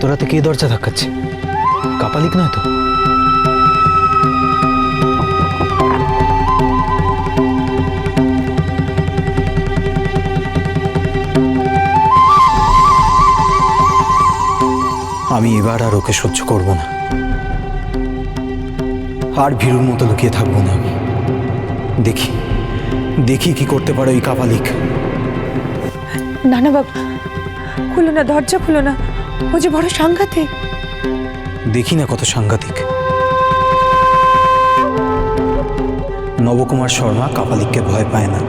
এত রাতে কে দরজা ধাক্কাচ্ছে? কাপালিক নয় তো? আমি এবার আর ওকে সহ্য করব না। আর ভীরুর মতো লুকিয়ে থাকব না আমি। দেখি দেখি কি করতে পারে ওই কাপালিক। না না বাবা, খুলো না, দরজা খুলো না। ও যে বড় সাংঘাতিক। দেখি না কত সাংঘাতিক। নবকুমার শর্মা কাপালিককে ভয় পায় না।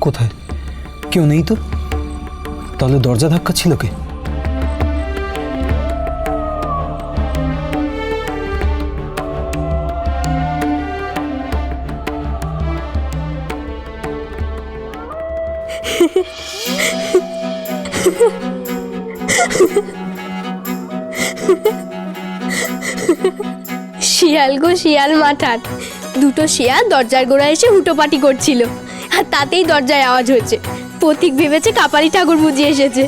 কোথায়? কেউ নেই তো? তাহলে দরজা ধাক্কা ছিল কে? শিয়াল গো, শিয়াল মাঠান দুটো শিয়াল দরজার গোড়া এসে হুটোপাটি করছিল। আর তাতেই দরজায় আওয়াজ হচ্ছে পথিক ভেবেছে কাপালি ঠাকুর বুঝিয়ে এসেছে।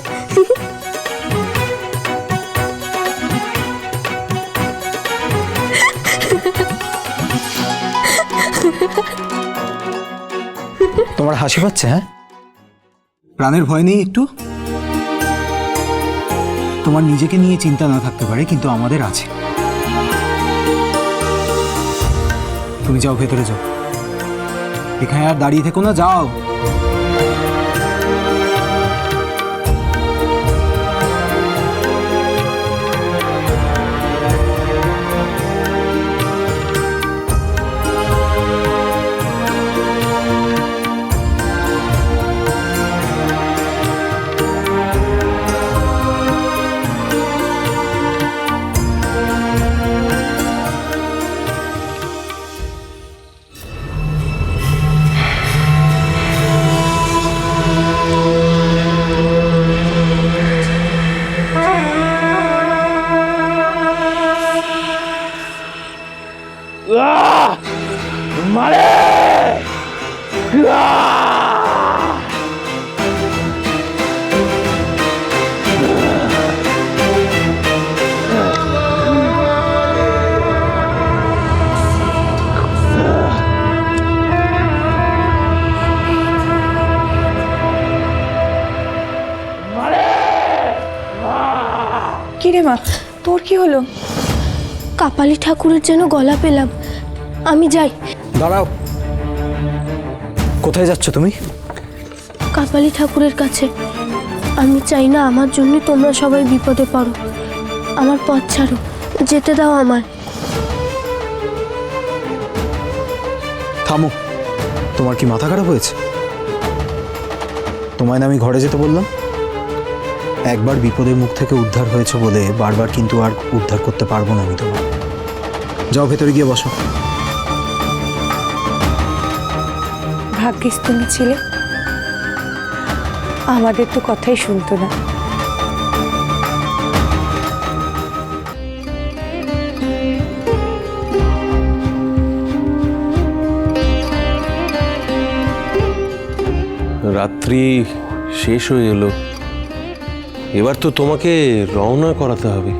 তোমার হাসি পাচ্ছে হ্যাঁ? প্রাণের ভয় নেই একটু? তোমার নিজেকে নিয়ে চিন্তা না থাকতে পারে, কিন্তু আমাদের আছে। তুমি যাও ভেতরে যাও। এখানে আর দাঁড়িয়ে থেকো না, যাও। কি রে মা তোর কি হলো? কাপালি ঠাকুরের যেন গলা পেলাম। আমি যাই। দাঁড়াও। কোথায় যাচ্ছ তুমি? কাপালি ঠাকুরের কাছে। আমি চাই না আমার জন্য তোমরা সবাই বিপদে পড়ো। আমার পথ ছাড়ো যেতে দাও আমার থামো। তোমার কি মাথা খারাপ হয়েছে? তোমায় না আমি ঘরে যেতে বললাম? একবার বিপদের মুখ থেকে উদ্ধার হয়েছে বলে বারবার কিন্তু আর উদ্ধার করতে পারব না আমি তোমার যাও ভেতরে গিয়ে বসো। ভাগ্যিস তুমি ছিলে। আমাদের তো কথাই শুনতো না। রাত্রি শেষ হয়ে এলো। এবার তো তোমাকে রওনা করাতে হবে।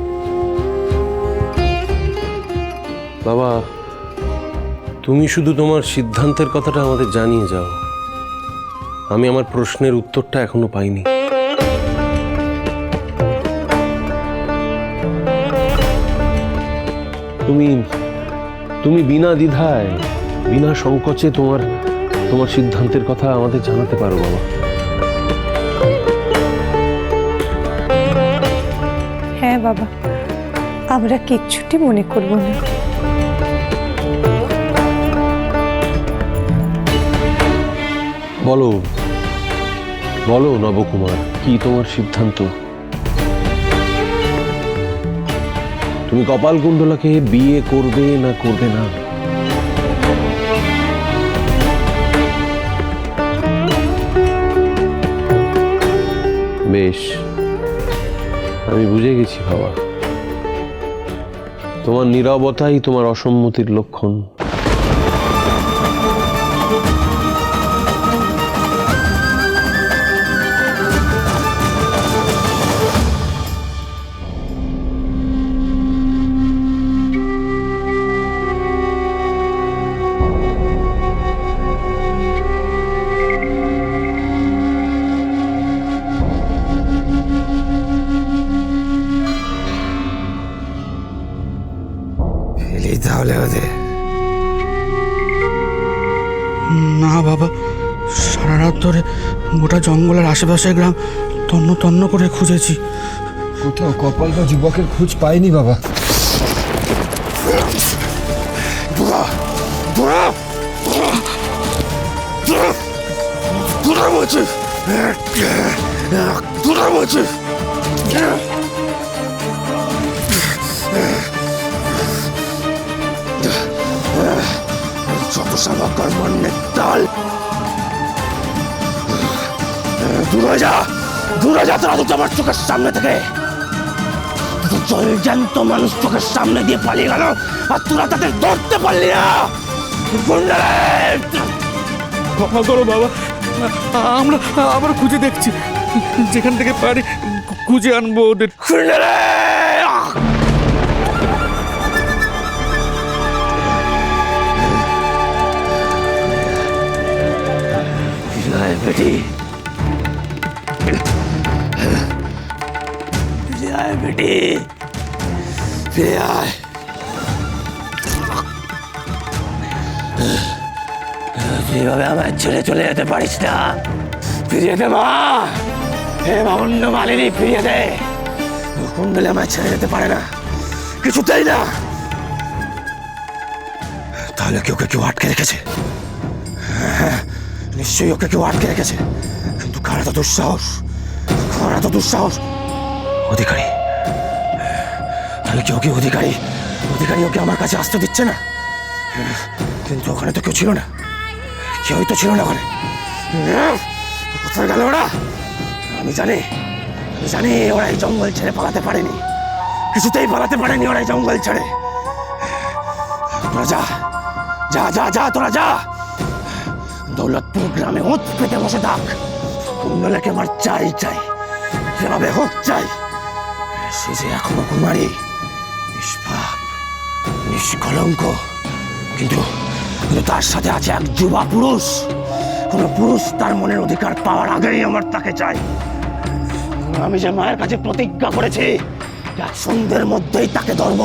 বাবা তুমি শুধু তোমার সিদ্ধান্তের কথাটা আমাদের জানিয়ে যাও। আমি আমার প্রশ্নের উত্তরটা এখনও পাইনি। তুমি তুমি বিনা দ্বিধায়, বিনা সংকোচে তোমার তোমার সিদ্ধান্তের কথা আমাদের জানাতে পারো, বাবা। হ্যাঁ বাবা। আমরা কিচ্ছুটি মনে করব না। বলো। বলো নবকুমার, কি তোমার সিদ্ধান্ত? তুমি কপাল কুণ্ডলাকে বিয়ে করবে না করবে না? বেশ, আমি বুঝে গেছি বাবা। তোমার নীরবতাই তোমার অসম্মতির লক্ষণ। তাহলে ওদের না বাবা সারা রাত ধরে গোটা জঙ্গলের আশেপাশের গ্রাম তন্ন তন্ন করে খুঁজেছি। কোথাও কপাল বা যুবকের খোঁজ পাইনি বাবা। যত সাবা কর্মণ্যের দল দূরে যা দূরে যা তোরা দুটো আমার চোখের সামনে থেকে জলজান্ত মানুষ চোখের সামনে দিয়ে পালিয়ে গেল আর তোরা তাদের ধরতে পারলি না! ক্ষমা করো বাবা। আমরা আবার খুঁজে দেখছি। যেখান থেকে পারি খুঁজে আনব ওদের। ফিরে আয় বেটি ফিরে আয় বেটি ফিরে আয় যেভাবে আমার ছেড়ে চলে যেতে পারিস না? ফিরিয়ে দে মা! হে মামুন্য মালিনী ফিরিয়ে দে! কুণ্ডলে আমায় ছেড়ে যেতে পারে না। কিছুতেই না! তাহলে কেউ কেউ আটকে রেখেছে? হ্যাঁ, নিশ্চয়ই ওকে কেউ আটকে রেখেছে। কিন্তু কার এত দুঃসাহস? কার এত দুঃসাহস? অধিকারী, তাহলে কেউ কি অধিকারী? অধিকারী ওকে আমার কাছে আসতে দিচ্ছে না? কিন্তু ওখানে তো কেউ ছিল না। কেউই তো ছিল না ওখানে। কোথায় গেল ওরা? আমি জানি আমি জানি ওরা এই জঙ্গল ছেড়ে পালাতে পারেনি। কিছুতেই পালাতে পারেনি ওরা এই জঙ্গল ছেড়ে। তোরা যা যা যা যা, তোরা যা। দৌলতপুর গ্রামে ওত পেতে বসে থাক। কুণ্ডলাকে আমার চাই চাই। যেভাবে হোক চাই। সে যে এখনও কুমারী, নিষ্পাপ, নিষ্কলঙ্ক, কিন্তু তার সাথে আছে এক যুবা পুরুষ। কোনো পুরুষ তার মনের অধিকার পাওয়ার আগেই আমার তাকে চাই। আমি যে মায়ের কাছে প্রতিজ্ঞা করেছি এক সন্ধ্যের মধ্যেই তাকে ধরব।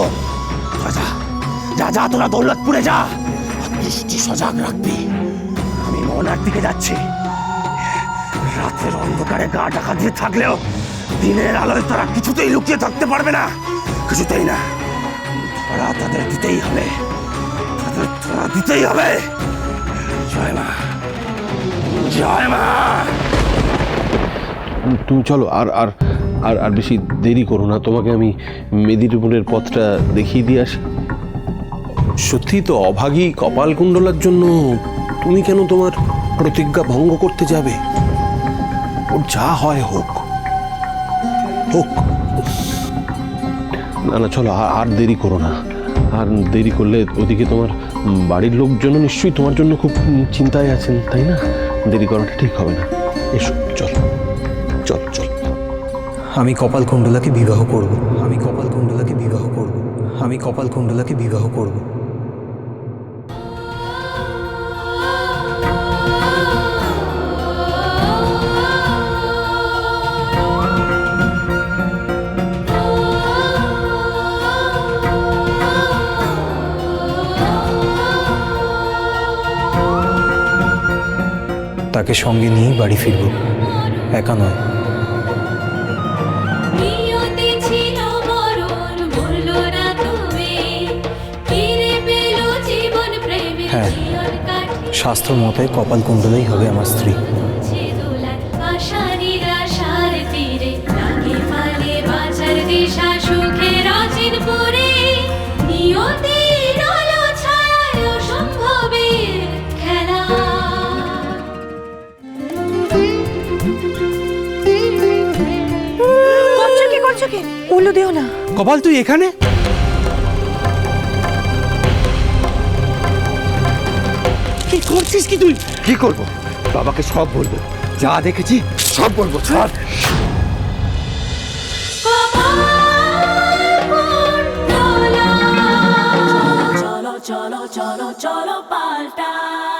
যা যা তোরা দৌলতপুরে যা। দৃষ্টি সজাগ রাখবি। মোহনার দিকে যাচ্ছি। রাতের অন্ধকারে গা ঢাকা দিয়ে থাকলেও দিনের আলোয় তারা কিছুতেই লুকিয়ে থাকতে পারবে না। কিছুতেই না। তারা তাদের দিতেই হবে। তাদের তারা দিতেই হবে। জয় মা। জয় মা। তুমি চলো আর আর আর আর বেশি দেরি করো না। তোমাকে আমি মেদিনীপুরের পথটা দেখিয়ে দিয়ে আসি। সত্যি তো অভাগী কপালকুণ্ডলার জন্য তুমি কেন তোমার প্রতিজ্ঞা ভঙ্গ করতে যাবে? ওর যা হয় হোক। হোক। না না চলো আর দেরি করো না। আর দেরি করলে ওদিকে তোমার বাড়ির লোকজন নিশ্চয়ই তোমার জন্য খুব চিন্তায় আছেন তাই না? দেরি করাটা ঠিক হবে না। এসো চল। চল চল। আমি কপাল কুণ্ডলাকে বিবাহ করব। আমি কপাল কুণ্ডলাকে বিবাহ করব। আমি কপাল কুণ্ডলাকে বিবাহ করব। তাকে সঙ্গে নিয়েই বাড়ি ফিরব। একা নয়। হ্যাঁ। শাস্ত্র মতে কপাল কুণ্ডলেই হবে আমার স্ত্রী। করছ কি করছ করছ উল্লু দিও না। কপাল তুই এখানে? কি করছিস কি তুই? কি করব? বাবাকে সব বলব। যা দেখেছি সব বলব। ছাড়। চলো চলো চলো চলো পাল্টাই